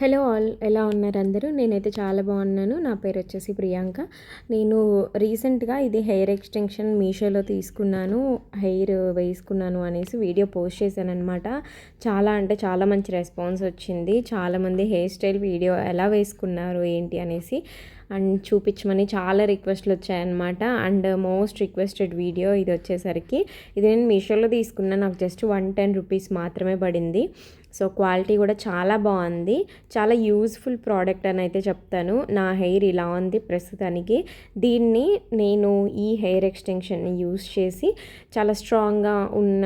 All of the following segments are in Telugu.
హలో ఆల్ ఎలా ఉన్నారు అందరూ? నేనైతే చాలా బాగున్నాను. నా పేరు వచ్చేసి ప్రియాంక. నేను రీసెంట్గా ఇది హెయిర్ ఎక్స్టెన్షన్ మీషోలో తీసుకున్నాను. హెయిర్ వేసుకున్నాను అనేసి వీడియో పోస్ట్ చేశాను అనమాట చాలా అంటే చాలా మంచి రెస్పాన్స్ వచ్చింది. చాలామంది హెయిర్ స్టైల్ వీడియో ఎలా వేసుకున్నారు ఏంటి అనేసి అండ్ చూపించమని చాలా రిక్వెస్ట్లు వచ్చాయన్నమాట. అండ్ మోస్ట్ రిక్వెస్టెడ్ వీడియో ఇది వచ్చేసరికి. ఇది నేను మీషోలో తీసుకున్నా నాకు జస్ట్ వన్ టెన్ రూపీస్ మాత్రమే పడింది. సో క్వాలిటీ కూడా చాలా బాగుంది. చాలా యూజ్ఫుల్ ప్రోడక్ట్ అని అయితే చెప్తాను. నా హెయిర్ ఇలా ఉంది ప్రస్తుతానికి. దీన్ని నేను ఈ హెయిర్ ఎక్స్టెన్షన్ని యూస్ చేసి చాలా స్ట్రాంగ్గా ఉన్న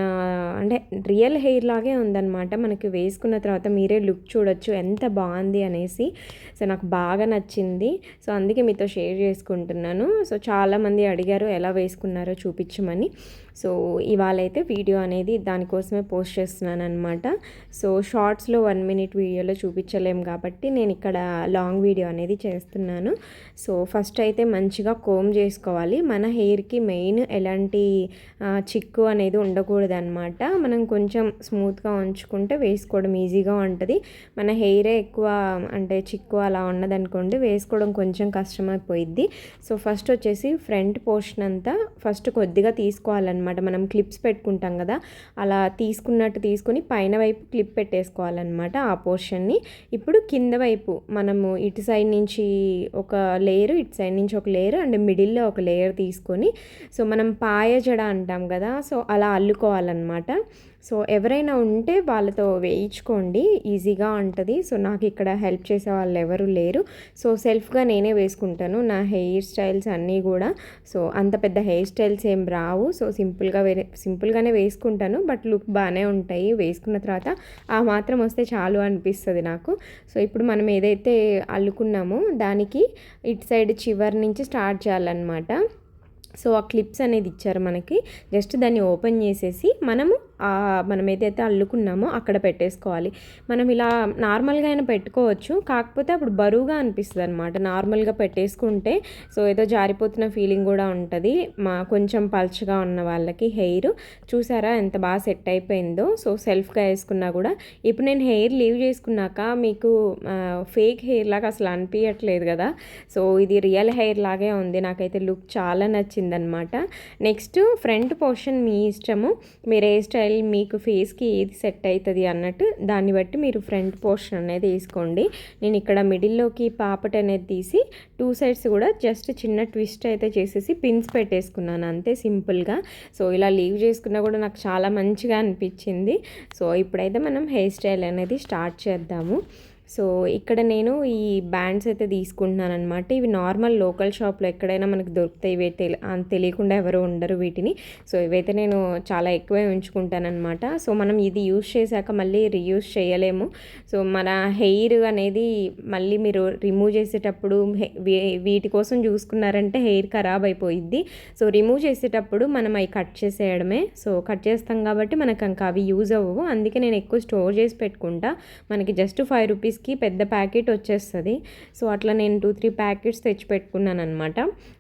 అంటే రియల్ హెయిర్ లాగే ఉందన్నమాట. మనకి వేసుకున్న తర్వాత మీరే లుక్ చూడొచ్చు ఎంత బాగుంది అనేసి. సో నాకు బాగా నచ్చింది. సో అందుకే మీతో షేర్ చేసుకుంటున్నాను. సో చాలామంది అడిగారు ఎలా వేసుకున్నారో చూపించమని. సో ఇవాళైతే వీడియో అనేది దానికోసమే పోస్ట్ చేస్తున్నాను అనమాట సో షార్ట్స్లో వన్ మినిట్ వీడియోలో చూపించలేం కాబట్టి నేను ఇక్కడ లాంగ్ వీడియో అనేది చేస్తున్నాను. సో ఫస్ట్ అయితే మంచిగా కోమ్ చేసుకోవాలి. మన హెయిర్కి మెయిన్ ఎలాంటి చిక్కు అనేది ఉండకూడదు అనమాట మనం కొంచెం స్మూత్గా ఉంచుకుంటే వేసుకోవడం ఈజీగా ఉంటుంది. మన హెయిరే ఎక్కువ అంటే చిక్కు అలా ఉన్నదనుకోండి వేసుకోవడం కొంచెం కొంచెం కష్టమైపోయిద్ది సో ఫస్ట్ వచ్చేసి ఫ్రంట్ పోర్షన్ అంతా ఫస్ట్ కొద్దిగా తీసుకోవాలన్నమాట. మనం క్లిప్స్ పెట్టుకుంటాం కదా అలా తీసుకున్నట్టు తీసుకొని పైన వైపు క్లిప్ పెట్టేసుకోవాలన్నమాట ఆ పోర్షన్ని. ఇప్పుడు కింద వైపు మనము ఇటు సైడ్ నుంచి ఒక లేయర్ ఇటు సైడ్ నుంచి ఒక లేయర్ అండ్ మిడిల్లో ఒక లేయర్ తీసుకొని సో మనం పాయ జడ అంటాం కదా సో అలా అల్లుకోవాలన్నమాట. సో ఎవరైనా ఉంటే వాళ్ళతో వేయించుకోండి. ఈజీగా ఉంటుంది. సో నాకు ఇక్కడ హెల్ప్ చేసే వాళ్ళు ఎవరు లేరు. సో సెల్ఫ్గా నేనే వేసుకుంటాను. నా హెయిర్ స్టైల్స్ అన్నీ కూడా. సో అంత పెద్ద హెయిర్ స్టైల్స్ ఏం రావు. సో సింపుల్గా వేరే సింపుల్గానే వేసుకుంటాను. బట్ లుక్ బాగానే ఉంటాయి. వేసుకున్న తర్వాత ఆ మాత్రం వస్తే చాలు అనిపిస్తుంది నాకు. సో ఇప్పుడు మనం ఏదైతే అల్లుకున్నామో దానికి ఇటు సైడ్ చివరి నుంచి స్టార్ట్ చేయాలన్నమాట. సో ఆ క్లిప్స్ అనేది ఇచ్చారు మనకి. జస్ట్ దాన్ని ఓపెన్ చేసేసి మనము మనం ఏదైతే అల్లుకున్నామో అక్కడ పెట్టేసుకోవాలి. మనం ఇలా నార్మల్గా అయినా పెట్టుకోవచ్చు. కాకపోతే అప్పుడు బరువుగా అనిపిస్తుంది అనమాట నార్మల్గా పెట్టేసుకుంటే సో ఏదో జారిపోతున్న ఫీలింగ్ కూడా ఉంటుంది. మా కొంచెం పల్చగా ఉన్న వాళ్ళకి హెయిర్. చూసారా ఎంత బాగా సెట్ అయిపోయిందో. సో సెల్ఫ్గా వేసుకున్నా కూడా. ఇప్పుడు నేను హెయిర్ లీవ్ చేసుకున్నాక మీకు ఫేక్ హెయిర్ లాగా అసలు అనిపించట్లేదు కదా. సో ఇది రియల్ హెయిర్ లాగే ఉంది. నాకైతే లుక్ చాలా నచ్చిందనమాట నెక్స్ట్ ఫ్రంట్ పోర్షన్ మీ ఇష్టము. మీరు ఏ స్టైల్ స్టైల్ మీకు ఫేస్కి ఏది సెట్ అవుతుంది అన్నట్టు దాన్ని బట్టి మీరు ఫ్రంట్ పోర్షన్ అనేది వేసుకోండి. నేను ఇక్కడ మిడిల్లోకి పాపట్ అనేది తీసి టూ సైడ్స్ కూడా జస్ట్ చిన్న ట్విస్ట్ అయితే చేసేసి పిన్స్ పెట్టేసుకున్నాను అంతే సింపుల్గా సో ఇలా లీవ్ చేసుకున్నా కూడా నాకు చాలా మంచిగా అనిపించింది. సో ఇప్పుడైతే మనం హెయిర్ స్టైల్ అనేది స్టార్ట్ చేద్దాము. సో ఇక్కడ నేను ఈ బ్యాండ్స్ అయితే తీసుకుంటున్నాను అనమాట ఇవి నార్మల్ లోకల్ షాప్లో ఎక్కడైనా మనకు దొరుకుతాయి ఇవి తెలి తెలియకుండా ఎవరు ఉండరు వీటిని. సో ఇవైతే నేను చాలా ఎక్కువే ఉంచుకుంటానమాట సో మనం ఇది యూస్ చేశాక మళ్ళీ రీయూస్ చేయలేము. సో మన హెయిర్ అనేది మళ్ళీ మీరు రిమూవ్ చేసేటప్పుడు వీటి కోసం చూసుకున్నారంటే హెయిర్ ఖరాబ్ అయిపోయిద్ది. సో రిమూవ్ చేసేటప్పుడు మనం అవి కట్ చేసేయడమే. సో కట్ చేస్తాం కాబట్టి మనకు ఇంకా అవి యూజ్ అవ్వవు. అందుకే నేను ఎక్కువ స్టోర్ చేసి పెట్టుకుంటా. మనకి జస్ట్ ఫైవ్ రూపీస్ రూపీస్కి పెద్ద ప్యాకెట్ వచ్చేస్తుంది. సో అట్లా నేను టూ త్రీ ప్యాకెట్స్ తెచ్చి పెట్టుకున్నాను అనమాట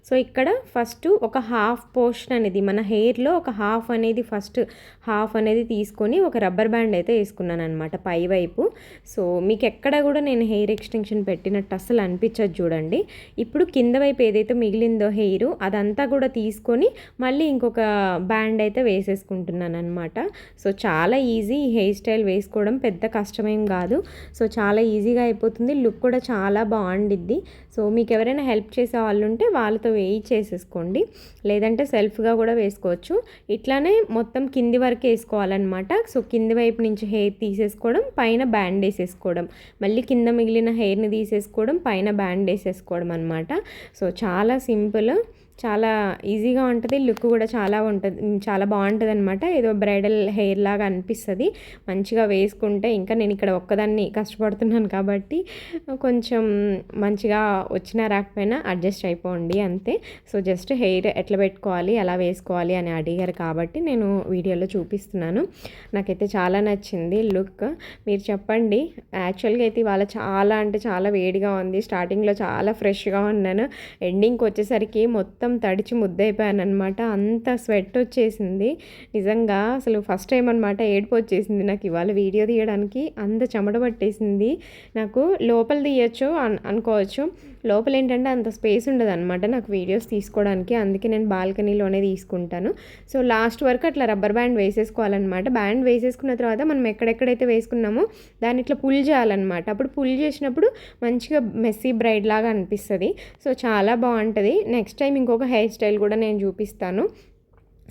సో ఇక్కడ ఫస్ట్ ఒక హాఫ్ పోర్షన్ అనేది మన హెయిర్లో ఒక హాఫ్ అనేది ఫస్ట్ హాఫ్ అనేది తీసుకొని ఒక రబ్బర్ బ్యాండ్ అయితే వేసుకున్నాను అనమాట పై వైపు. సో మీకు ఎక్కడ కూడా నేను హెయిర్ ఎక్స్టెన్షన్ పెట్టినట్టు అసలు అనిపించదు చూడండి. ఇప్పుడు కింద వైపు ఏదైతే మిగిలిందో హెయిర్ అదంతా కూడా తీసుకొని మళ్ళీ ఇంకొక బ్యాండ్ అయితే వేసేసుకుంటున్నాను అనమాట సో చాలా ఈజీ హెయిర్ స్టైల్ వేసుకోవడం పెద్ద కష్టమేం కాదు. సో చాలా ఈజీగా అయిపోతుంది. లుక్ కూడా చాలా బాగుండిద్ది. సో మీకు ఎవరైనా హెల్ప్ చేసే వాళ్ళు ఉంటే వాళ్ళతో వేయి చేసేసుకోండి. లేదంటే సెల్ఫ్గా కూడా వేసుకోవచ్చు. ఇట్లానే మొత్తం కింది వరకు వేసుకోవాలన్నమాట. సో కింది వైపు నుంచి హెయిర్ తీసేసుకోవడం పైన బ్యాండ్ వేసేసుకోవడం. మళ్ళీ కింద మిగిలిన హెయిర్ని తీసేసుకోవడం పైన బ్యాండ్ వేసేసుకోవడం అనమాట సో చాలా సింపుల్ చాలా ఈజీగా ఉంటుంది. లుక్ కూడా చాలా ఉంటుంది చాలా బాగుంటుంది అనమాట ఏదో బ్రైడల్ హెయిర్ లాగా అనిపిస్తుంది. మంచిగా వేసుకుంటే ఇంకా నేను ఇక్కడ ఒక్కదాన్ని కష్టపడుతున్నాను కాబట్టి కొంచెం మంచిగా వచ్చినా రాకపోయినా అడ్జస్ట్ అయిపోండి అంతే. సో జస్ట్ హెయిర్ ఎట్లా పెట్టుకోవాలి ఎలా వేసుకోవాలి అని అడిగారు కాబట్టి నేను వీడియోలో చూపిస్తున్నాను. నాకైతే చాలా నచ్చింది లుక్. మీరు చెప్పండి. యాక్చువల్గా అయితే ఇవాళ చాలా అంటే చాలా వేడిగా ఉంది. స్టార్టింగ్లో చాలా ఫ్రెష్గా ఉన్నాను. ఎండింగ్కి వచ్చేసరికి మొత్తం తడిచి ముద్దయిపోయాను అనమాట అంత స్వెట్ వచ్చేసింది. నిజంగా అసలు ఫస్ట్ టైం అనమాట ఏడుపు వచ్చేసింది నాకు ఇవాళ వీడియో తీయడానికి. అంత చెమట పట్టేసింది. నాకు లోపల తీయచ్చు అనుకోవచ్చు. లోపల ఏంటంటే అంత స్పేస్ ఉండదు అనమాట నాకు వీడియోస్ తీసుకోవడానికి. అందుకే నేను బాల్కనీలోనే తీసుకుంటాను. సో లాస్ట్ వరకు అట్లా రబ్బర్ బ్యాండ్ వేసేసుకోవాలన్నమాట. బ్యాండ్ వేసేసుకున్న తర్వాత మనం ఎక్కడెక్కడైతే వేసుకున్నామో దాన్ని ఇట్లా పుల్ చేయాలన్నమాట. అప్పుడు పుల్ చేసినప్పుడు మంచిగా మెస్సీ బ్రైడ్ లాగా అనిపిస్తుంది. సో చాలా బాగుంటుంది. నెక్స్ట్ టైం ఇంకొక హెయిర్ స్టైల్ కూడా నేను చూపిస్తాను.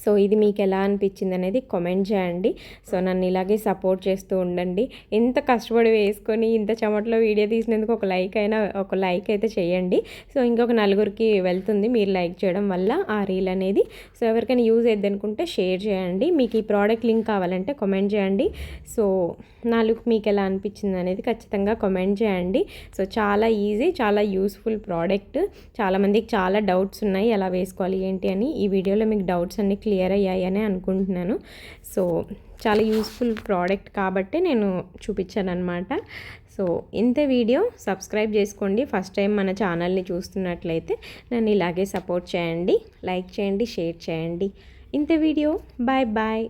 సో ఇది మీకు ఎలా అనిపించింది అనేది కామెంట్ చేయండి. సో నన్ను ఇలాగే సపోర్ట్ చేస్తూ ఉండండి. ఎంత కష్టపడి వేసుకొని ఇంత చెమటలో వీడియో తీసినందుకు ఒక లైక్ అయినా ఒక లైక్ అయితే చేయండి. సో ఇంకొక నలుగురికి వెళ్తుంది. మీరు లైక్ చేయడం వల్ల ఆ రీల్ అనేది. సో ఎవరికైనా యూజ్ అయ్యింది అనుకుంటే షేర్ చేయండి. మీకు ఈ ప్రోడక్ట్ లింక్ కావాలంటే కామెంట్ చేయండి. సో నా లుక్ మీకు ఎలా అనిపించింది అనేది ఖచ్చితంగా కామెంట్ చేయండి. సో చాలా ఈజీ చాలా యూస్ఫుల్ ప్రోడక్ట్ చాలామందికి చాలా డౌట్స్ ఉన్నాయి. ఎలా వేసుకోవాలి ఏంటి అని ఈ వీడియోలో మీకు డౌట్స్ అన్ని క్లియర్ అయ్యాయని అనుకుంటున్నాను. సో చాలా యూస్ఫుల్ ప్రోడక్ట్ కాబట్టి నేను చూపించాను అనమాట సో ఇంత వీడియో. సబ్స్క్రైబ్ చేసుకోండి. ఫస్ట్ టైం మన ఛానల్ని చూస్తున్నట్లయితే నన్ను ఇలాగే సపోర్ట్ చేయండి. లైక్ చేయండి షేర్ చేయండి. ఇంత వీడియో. Bye bye.